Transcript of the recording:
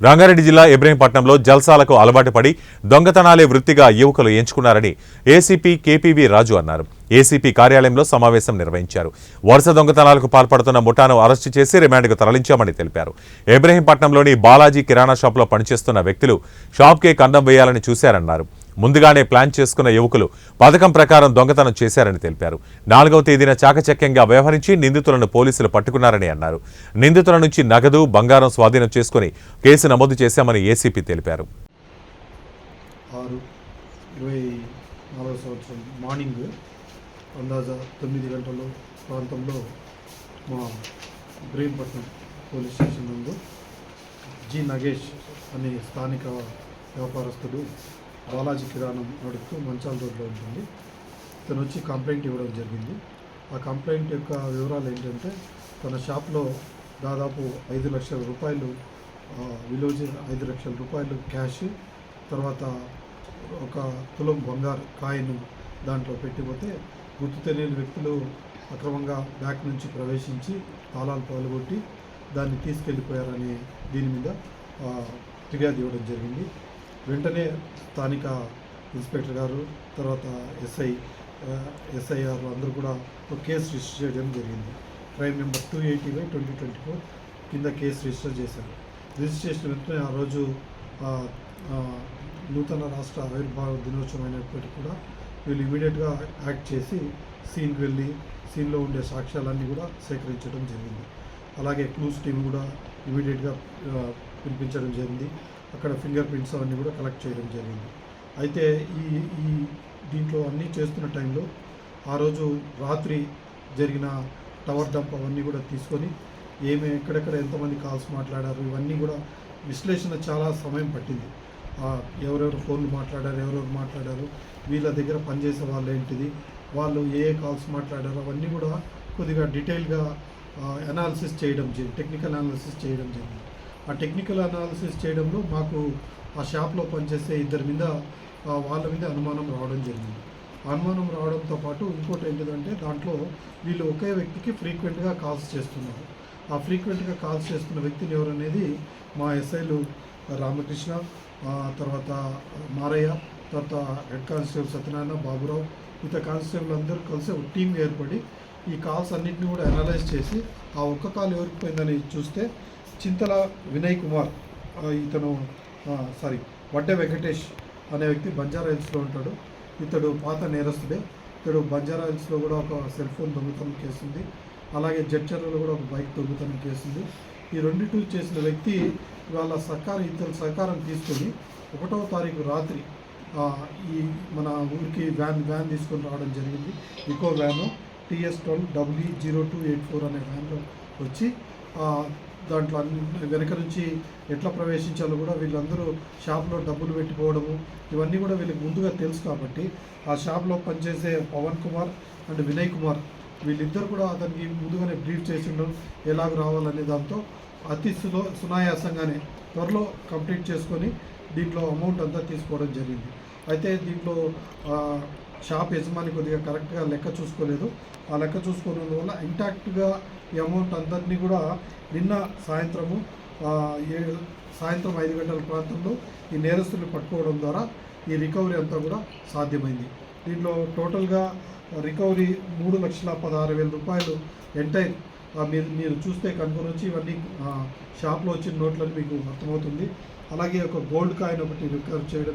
రంగారెడ్డి జిల్లా ఇబ్రహీంపట్నంలో జల్సాలకు అలవాటు పడి దొంగతనాలే వృత్తిగా యువకులు ఎంచుకున్నారని ఏసీపీ కేపీవీ రాజు అన్నారు. ఏసీపీ కార్యాలయంలో సమావేశం నిర్వహించారు. వరుస దొంగతనాలకు పాల్పడుతున్న ముఠాను అరెస్టు చేసి రిమాండ్కు తరలించామని తెలిపారు. ఇబ్రహీంపట్నంలోని బాలాజీ కిరాణా షాప్లో పనిచేస్తున్న వ్యక్తులు షాప్కే కన్నం వేయాలని చూశారన్నారు. ముందుగానే ప్లాన్ చేసుకున్న యువకులు పథకం ప్రకారం దొంగతనం చేశారని తెలిపారు. నాలుగవ తేదీన చాకచక్యంగా వ్యవహరించి నిందితులను పోలీసులు పట్టుకున్నారని అన్నారు. నిందితుల నుంచి నగదు బంగారం స్వాధీనం చేసుకుని కేసు నమోదు చేశామని ఏసీపీ తెలిపారు. సంవత్సరం మార్నింగ్ అందాజా తొమ్మిది గంటల ప్రాంతంలో మా ఇబ్రహీంపట్నం పోలీస్ స్టేషన్ నందు జి నగేష్ అనే స్థానిక వ్యాపారస్తుడు బాలాజీ కిరాణం నడుపుతూ మంచాల రోడ్లో ఉంటుంది. తను వచ్చి కంప్లైంట్ ఇవ్వడం జరిగింది. ఆ కంప్లైంట్ యొక్క వివరాలు ఏంటంటే తన షాప్లో దాదాపు ఐదు లక్షల రూపాయలు ఆ, ఐదు లక్షల రూపాయలు క్యాష్ తర్వాత ఒక తులం బంగారు కాయను దాంట్లో పెట్టిపోతే గుర్తు తెలియని వ్యక్తులు అక్రమంగా బ్యాక్ నుంచి ప్రవేశించి తాళాలు పగలగొట్టి దాన్ని తీసుకెళ్ళిపోయారని దీని మీద ఫిర్యాదు ఇవ్వడం జరిగింది. వెంటనే స్థానిక ఇన్స్పెక్టర్ గారు తర్వాత ఎస్ఐ ఎస్ఐఆర్ అందరూ కూడా ఒక కేసు రిజిస్టర్ చేయడం జరిగింది. Crime number two eighty by twenty twenty four కింద కేసు రిజిస్టర్ చేశారు. రిజిస్టర్ చేసిన వెంటనే ఆ రోజు నూతన రాష్ట్ర ఆవిర్భావ దినోత్సవం అయినప్పటికీ కూడా వీళ్ళు ఇమీడియట్గా యాక్ట్ చేసి సీన్కి వెళ్ళి సీన్లో ఉండే సాక్ష్యాలన్నీ కూడా సేకరించడం జరిగింది. అలాగే క్లూస్ టీం కూడా ఇమీడియట్గా పిలిపించడం జరిగింది. అక్కడ ఫింగర్ ప్రింట్స్ అవన్నీ కూడా కలెక్ట్ చేయడం జరిగింది. అయితే ఈ ఈ దీంట్లో అన్నీ చేస్తున్న టైంలో ఆ రోజు రాత్రి జరిగిన టవర్ డంప్ అవన్నీ కూడా తీసుకొని ఏమి ఎక్కడెక్కడ ఎంతమంది కాల్స్ మాట్లాడారు ఇవన్నీ కూడా విశ్లేషణ చాలా సమయం పట్టింది. ఎవరెవరు ఫోన్లు మాట్లాడారు ఎవరెవరు మాట్లాడారు వీళ్ళ దగ్గర పనిచేసే వాళ్ళు ఏంటిది వాళ్ళు ఏ ఏ కాల్స్ మాట్లాడారు అవన్నీ కూడా కొద్దిగా డీటెయిల్గా అనాలిసిస్ చేయడం జరిగింది టెక్నికల్ అనాలిసిస్ చేయడం జరిగింది. ఆ టెక్నికల్ అనాలిసిస్ చేయడంలో మాకు ఆ షాప్లో పనిచేసే ఇద్దరి మీద వాళ్ళ మీద అనుమానం రావడం జరిగింది. అనుమానం రావడంతో పాటు ఇంకోటి ఏంటిదంటే దాంట్లో వీళ్ళు ఒకే వ్యక్తికి ఫ్రీక్వెంట్గా కాల్స్ చేస్తున్నారు. ఆ ఫ్రీక్వెంట్గా కాల్స్ చేస్తున్న వ్యక్తిని ఎవరనేది మా ఎస్ఐలు రామకృష్ణ తర్వాత మారయ్య తర్వాత హెడ్ కానిస్టేబుల్ సత్యనారాయణ బాబురావు ఇతర కానిస్టేబుల్ అందరూ కలిసి ఒక టీం ఏర్పడి ఈ కాల్స్ అన్నింటినీ కూడా అనలైజ్ చేసి ఆ ఒక్క కాల్ ఎవరికి పోయిందని చూస్తే చింతల వినయ్ కుమార్ ఇతను సారీ వడ్డే వెంకటేష్ అనే వ్యక్తి బంజారా హిల్స్లో ఉంటాడు. ఇతడు పాత నేరస్తుడే. ఇతడు బంజారా హిల్స్లో కూడా ఒక సెల్ ఫోన్ దొంగతనం చేసింది అలాగే జడ్చర్లలో కూడా ఒక బైక్ దొంగతనం చేసింది ఈ రెండింటి చేసిన వ్యక్తి వాళ్ళ సహకారం ఇతని సహకారం తీసుకొని ఒకటవ తారీఖు రాత్రి ఈ మన ఊరికి వ్యాన్ వ్యాన్ తీసుకొని రావడం జరిగింది. Eeco van TS twelve W zero two eight four అనే వ్యాన్లో వచ్చి దాంట్లో అన్ని వెనక నుంచి ఎట్లా ప్రవేశించాలో కూడా వీళ్ళందరూ షాప్లో డబ్బులు పెట్టిపోవడము ఇవన్నీ కూడా వీళ్ళకి ముందుగా తెలుసు కాబట్టి ఆ షాప్లో పనిచేసే పవన్ కుమార్ అండ్ వినయ్ కుమార్ వీళ్ళిద్దరు కూడా అతనికి ముందుగానే బ్రీఫ్ చేసి ఉండడం ఎలాగ రావాలనే దాంతో అతి సులో సునాయాసంగానే త్వరలో కంప్లీట్ చేసుకొని దీంట్లో అమౌంట్ అంతా తీసుకోవడం జరిగింది. అయితే దీంట్లో షాప్ యజమాని కొద్దిగా కరెక్ట్గా లెక్క చూసుకోలేదు. ఆ లెక్క చూసుకోవడం ఇంటాక్ట్గా ఈ అమౌంట్ అందరినీ కూడా నిన్న సాయంత్రము ఏడు సాయంత్రం ఐదు గంటల ప్రాంతంలో ఈ నేరస్తుల్ని పట్టుకోవడం ద్వారా ఈ రికవరీ అంతా కూడా సాధ్యమైంది. దీంట్లో టోటల్గా రికవరీ మూడు లక్షల పదహారు వేల రూపాయలు ఎంటైర్ మీరు మీరు చూస్తే కనుకొని ఇవన్నీ షాప్లో వచ్చిన నోట్లని మీకు అర్థమవుతుంది. అలాగే ఒక గోల్డ్ కాయిన్ ఒకటి రికవర్ చేయడం